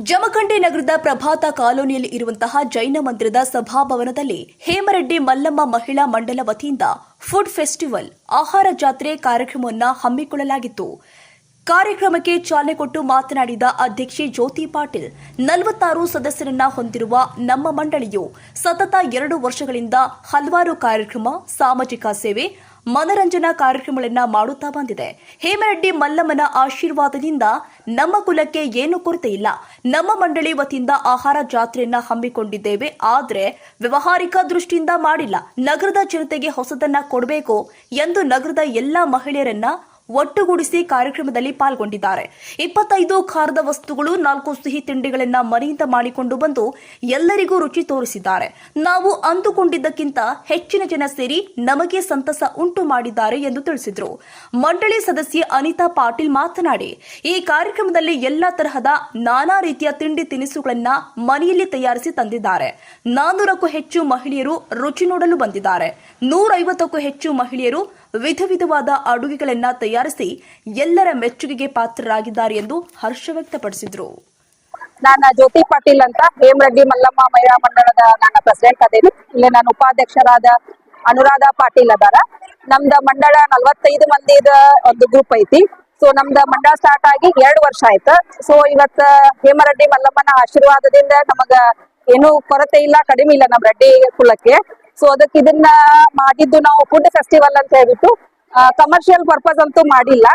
ಜಮಖಂಡಿ ನಗರದ ಪ್ರಭಾತ ಕಾಲೋನಿಯಲ್ಲಿ ಇರುವಂತಹ ಜೈನ ಮಂದಿರದ ಸಭಾಭವನದಲ್ಲಿ ಹೇಮರೆಡ್ಡಿ ಮಲ್ಲಮ್ಮ ಮಹಿಳಾ ಮಂಡಲ ವತಿಯಿಂದ ಫುಡ್ ಫೆಸ್ಟಿವಲ್, ಆಹಾರ ಜಾತ್ರೆ ಕಾರ್ಯಕ್ರಮವನ್ನು ಹಮ್ಮಿಕೊಳ್ಳಲಾಗಿತ್ತು. ಕಾರ್ಯಕ್ರಮಕ್ಕೆ ಚಾಲನೆ ಕೊಟ್ಟು ಮಾತನಾಡಿದ ಅಧ್ಯಕ್ಷೆ ಜ್ಯೋತಿ ಪಾಟೀಲ್, ನಲವತ್ತಾರು ಸದಸ್ಯರನ್ನ ಹೊಂದಿರುವ ನಮ್ಮ ಮಂಡಳಿಯು ಸತತ ಎರಡು ವರ್ಷಗಳಿಂದ ಹಲವಾರು ಕಾರ್ಯಕ್ರಮ, ಸಾಮಾಜಿಕ ಸೇವೆ ಮನರಂಜನಾ ಕಾರ್ಯಕ್ರಮಗಳನ್ನ ಮಾಡುತ್ತಾ ಬಂದಿದೆ. ಹೇಮರೆಡ್ಡಿ ಮಲ್ಲಮ್ಮನ ಆಶೀರ್ವಾದದಿಂದ ನಮ್ಮ ಕುಲಕ್ಕೆ ಏನು ಕೊರತೆ ಇಲ್ಲ. ನಮ್ಮ ಮಂಡಳಿ ವತಿಯಿಂದ ಆಹಾರ ಜಾತ್ರೆಯನ್ನ ಹಮ್ಮಿಕೊಂಡಿದ್ದೇವೆ. ಆದರೆ ವ್ಯವಹಾರಿಕ ದೃಷ್ಟಿಯಿಂದ ಮಾಡಿಲ್ಲ. ನಗರದ ಜನತೆಗೆ ಹೊಸದನ್ನ ಕೊಡಬೇಕು ಎಂದು ನಗರದ ಎಲ್ಲಾ ಮಹಿಳೆಯರನ್ನ ಒಟ್ಟುಗೂಡಿಸಿ ಕಾರ್ಯಕ್ರಮದಲ್ಲಿ ಪಾಲ್ಗೊಂಡಿದ್ದಾರೆ. ಇಪ್ಪತ್ತೈದು ಖಾರದ ವಸ್ತುಗಳು, ನಾಲ್ಕು ಸಿಹಿ ತಿಂಡಿಗಳನ್ನ ಮನೆಯಿಂದ ಮಾಡಿಕೊಂಡು ಬಂದು ಎಲ್ಲರಿಗೂ ರುಚಿ ತೋರಿಸಿದ್ದಾರೆ. ನಾವು ಅಂದುಕೊಂಡಿದ್ದಕ್ಕಿಂತ ಹೆಚ್ಚಿನ ಜನ ಸೇರಿ ನಮಗೆ ಸಂತಸ ಉಂಟು ಮಾಡಿದ್ದಾರೆ ಎಂದು ತಿಳಿಸಿದರು. ಮಂಡಳಿ ಸದಸ್ಯೆ ಅನಿತಾ ಪಾಟೀಲ್ ಮಾತನಾಡಿ, ಈ ಕಾರ್ಯಕ್ರಮದಲ್ಲಿ ಎಲ್ಲಾ ತರಹದ ನಾನಾ ರೀತಿಯ ತಿಂಡಿ ತಿನಿಸುಗಳನ್ನ ಮನೆಯಲ್ಲಿ ತಯಾರಿಸಿ ತಂದಿದ್ದಾರೆ. ನಾನೂರಕ್ಕೂ ಹೆಚ್ಚು ಮಹಿಳೆಯರು ರುಚಿ ನೋಡಲು ಬಂದಿದ್ದಾರೆ. ನೂರೈವತ್ತಕ್ಕೂ ಹೆಚ್ಚು ಮಹಿಳೆಯರು ವಿಧ ವಿಧವಾದ ಅಡುಗೆಗಳನ್ನ ತಯಾರಿಸಿ ಎಲ್ಲರ ಮೆಚ್ಚುಗೆಗೆ ಪಾತ್ರರಾಗಿದ್ದಾರೆ ಎಂದು ಹರ್ಷ ವ್ಯಕ್ತಪಡಿಸಿದರು. ನಾನು ಜ್ಯೋತಿ ಪಾಟೀಲ್ ಅಂತ ಹೇಮರೆಡ್ಡಿ ಮಲ್ಲಮ್ಮ ಮಹಿಳಾ ಮಂಡಳದ ನಾನು ಪ್ರೆಸಿಡೆಂಟ್ ಅದೇನಿ. ಇಲ್ಲಿ ನಾನು ಉಪಾಧ್ಯಕ್ಷರಾದ ಅನುರಾಧ ಪಾಟೀಲ್ ಅದಾರ. ನಮ್ದ ಮಂಡಳ ನಲ್ವತ್ತೈದು ಮಂದಿದ ಒಂದು ಗ್ರೂಪ್ ಐತಿ. ಸೊ ನಮ್ದ ಮಂಡಳ ಸ್ಟಾರ್ಟ್ ಆಗಿ ಎರಡು ವರ್ಷ ಆಯ್ತು. ಸೊ ಇವತ್ತ ಹೇಮರೆಡ್ಡಿ ಮಲ್ಲಮ್ಮನ ಆಶೀರ್ವಾದದಿಂದ ನಮಗ ಏನು ಕೊರತೆ ಇಲ್ಲ, ಕಡಿಮೆ ಇಲ್ಲ ನಮ್ ರೆಡ್ಡಿ ಕುಲಕ್ಕೆ. ಸೊ ಅದಕ್ಕೆ ಇದನ್ನ ಮಾಡಿದ್ದು ನಾವು ಫುಡ್ ಫೆಸ್ಟಿವಲ್ ಅಂತ ಹೇಳ್ಬಿಟ್ಟು ಕಮರ್ಷಿಯಲ್ ಪರ್ಪಸ್ ಅಂತೂ ಮಾಡಿಲ್ಲ.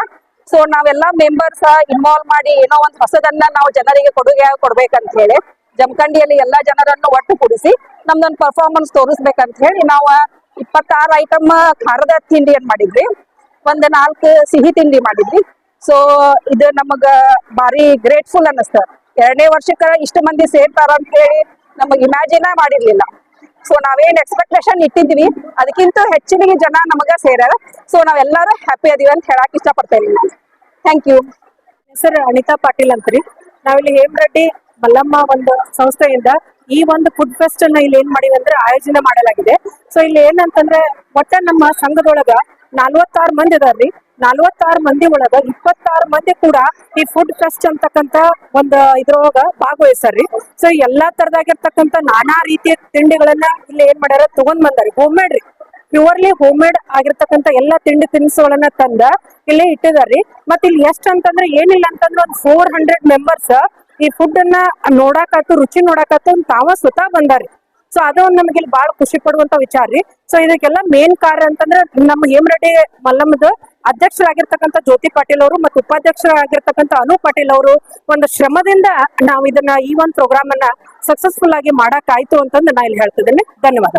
ಸೊ ನಾವೆಲ್ಲ ಮೆಂಬರ್ಸ್ ಇನ್ವಾಲ್ವ್ ಮಾಡಿ ಏನೋ ಒಂದು ಹೊಸದನ್ನ ನಾವು ಜನರಿಗೆ ಕೊಡುಗೆ ಕೊಡ್ಬೇಕಂತ ಹೇಳಿ, ಜಮಖಂಡಿಯಲ್ಲಿ ಎಲ್ಲಾ ಜನರನ್ನು ಒಟ್ಟು ಕೂಡಿಸಿ ನಮ್ದೊಂದು ಪರ್ಫಾರ್ಮೆನ್ಸ್ ತೋರಿಸ್ಬೇಕಂತ ಹೇಳಿ ನಾವು ಇಪ್ಪತ್ತಾರು ಐಟಮ್ ಖಾರದ ತಿಂಡಿಯನ್ ಮಾಡಿದ್ವಿ. ಒಂದ್ ನಾಲ್ಕು ಸಿಹಿ ತಿಂಡಿ ಮಾಡಿದ್ವಿ. ಸೊ ಇದು ನಮಗ ಭಾರಿ ಗ್ರೇಟ್ಫುಲ್ ಅನ್ನಿಸ್ತ. ಎರಡನೇ ವರ್ಷಕ್ಕ ಇಷ್ಟು ಮಂದಿ ಸೇರ್ತಾರ ಅಂತ ಹೇಳಿ ನಮಗ್ ಇಮ್ಯಾಜಿನ ಮಾಡಿರ್ಲಿಲ್ಲ. ಸೊ ನಾವೇನ್ ಎಕ್ಸ್ಪೆಕ್ಟೇಷನ್ ಇಟ್ಟಿದ್ವಿ ಅದಕ್ಕಿಂತ ಹೆಚ್ಚಿನ ಜನ ನಮಗ ಸೇರ್ಯಾರ. ಸೊ ನಾವೆಲ್ಲರೂ ಹ್ಯಾಪಿ ಅದೀವಿ ಅಂತ ಹೇಳಕ್ ಇಷ್ಟಪಡ್ತೇನೆ ಥ್ಯಾಂಕ್ ಯು ಹೆಸರು ಅನಿತಾ ಪಾಟೀಲ್ ಅಂತ್ರಿ. ನಾವಿಲ್ಲಿ ಹೇಮರೆಡ್ಡಿ ಮಲ್ಲಮ್ಮ ಒಂದು ಸಂಸ್ಥೆಯಿಂದ ಈ ಒಂದು ಫುಡ್ ಫೆಸ್ಟ್ ಅನ್ನ ಇಲ್ಲಿ ಏನ್ ಮಾಡಿವಿ ಅಂದ್ರೆ ಆಯೋಜನೆ ಮಾಡಲಾಗಿದೆ. ಸೊ ಇಲ್ಲಿ ಏನಂತಂದ್ರೆ ಒಟ್ಟ ನಮ್ಮ ಸಂಘದೊಳಗ ನಲ್ವತ್ತಾರು ಮಂದಿ ಇದಾರ್ರಿ ನಲ್ವತ್ತಾರು ಮಂದಿ ಒಳಗ ಇಪ್ಪತ್ತಾರು ಮಂದಿ ಕೂಡ ಈ ಫುಡ್ ಫೆಸ್ಟ್ ಅಂತಕ್ಕಂತ ಒಂದು ಇದ್ರೊಳಗ ಭಾಗವಹಿಸ್ರಿ ಸೊ ಎಲ್ಲಾ ತರದಾಗಿರ್ತಕ್ಕಂತ ನಾನಾ ರೀತಿಯ ತಿಂಡಿಗಳನ್ನ ಇಲ್ಲಿ ಏನ್ ಮಾಡ್ಯಾರ ತಗೊಂಡ್ ಬಂದಾರಿ ಹೋಮ್ ಮೇಡ್ ರೀ. ಪ್ಯೂರ್ಲಿ ಹೋಮ್ ಮೇಡ್ ಆಗಿರ್ತಕ್ಕಂತ ಎಲ್ಲಾ ತಿಂಡಿ ತಿನಿಸುಗಳನ್ನ ತಂದ ಇಲ್ಲಿ ಇಟ್ಟಿದಾರ್ರಿ. ಮತ್ ಇಲ್ಲಿ ಎಷ್ಟ್ ಅಂತಂದ್ರೆ ಏನಿಲ್ಲ ಅಂತಂದ್ರೆ ಒಂದ್ ಫೋರ್ ಹಂಡ್ರೆಡ್ ಮೆಂಬರ್ಸ್ ಈ ಫುಡ್ ಅನ್ನ ನೋಡಾಕತ್ತು, ರುಚಿ ನೋಡಾಕತ್ತು ತಾವ ಸ್ವತಃ ಬಂದಾರಿ ಸೊ ಅದು ನಮ್ಗೆ ಇಲ್ಲಿ ಬಹಳ ಖುಷಿ ಪಡುವಂತ ವಿಚಾರ ರೀ. ಸೊ ಇದಕ್ಕೆಲ್ಲ ಮೇನ್ ಕಾರ್ಯ ಅಂತಂದ್ರೆ ನಮ್ಮ ಹೇಮರೆಡ್ಡಿ ಮಲ್ಲಮ್ಮದ ಅಧ್ಯಕ್ಷರಾಗಿರ್ತಕ್ಕಂಥ ಜ್ಯೋತಿ ಪಾಟೀಲ್ ಅವರು ಮತ್ತು ಉಪಾಧ್ಯಕ್ಷರಾಗಿರ್ತಕ್ಕಂಥ ಅನು ಪಾಟೀಲ್ ಅವರು ಒಂದು ಶ್ರಮದಿಂದ ನಾವು ಇದನ್ನ ಈ ಒಂದು ಪ್ರೋಗ್ರಾಮ್ ಅನ್ನ ಸಕ್ಸಸ್ಫುಲ್ ಆಗಿ ಮಾಡಕ್ ಆಯ್ತು ಅಂತಂದು ನಾ ಇಲ್ಲಿ ಹೇಳ್ತಿದ್ದೇನೆ. ಧನ್ಯವಾದ.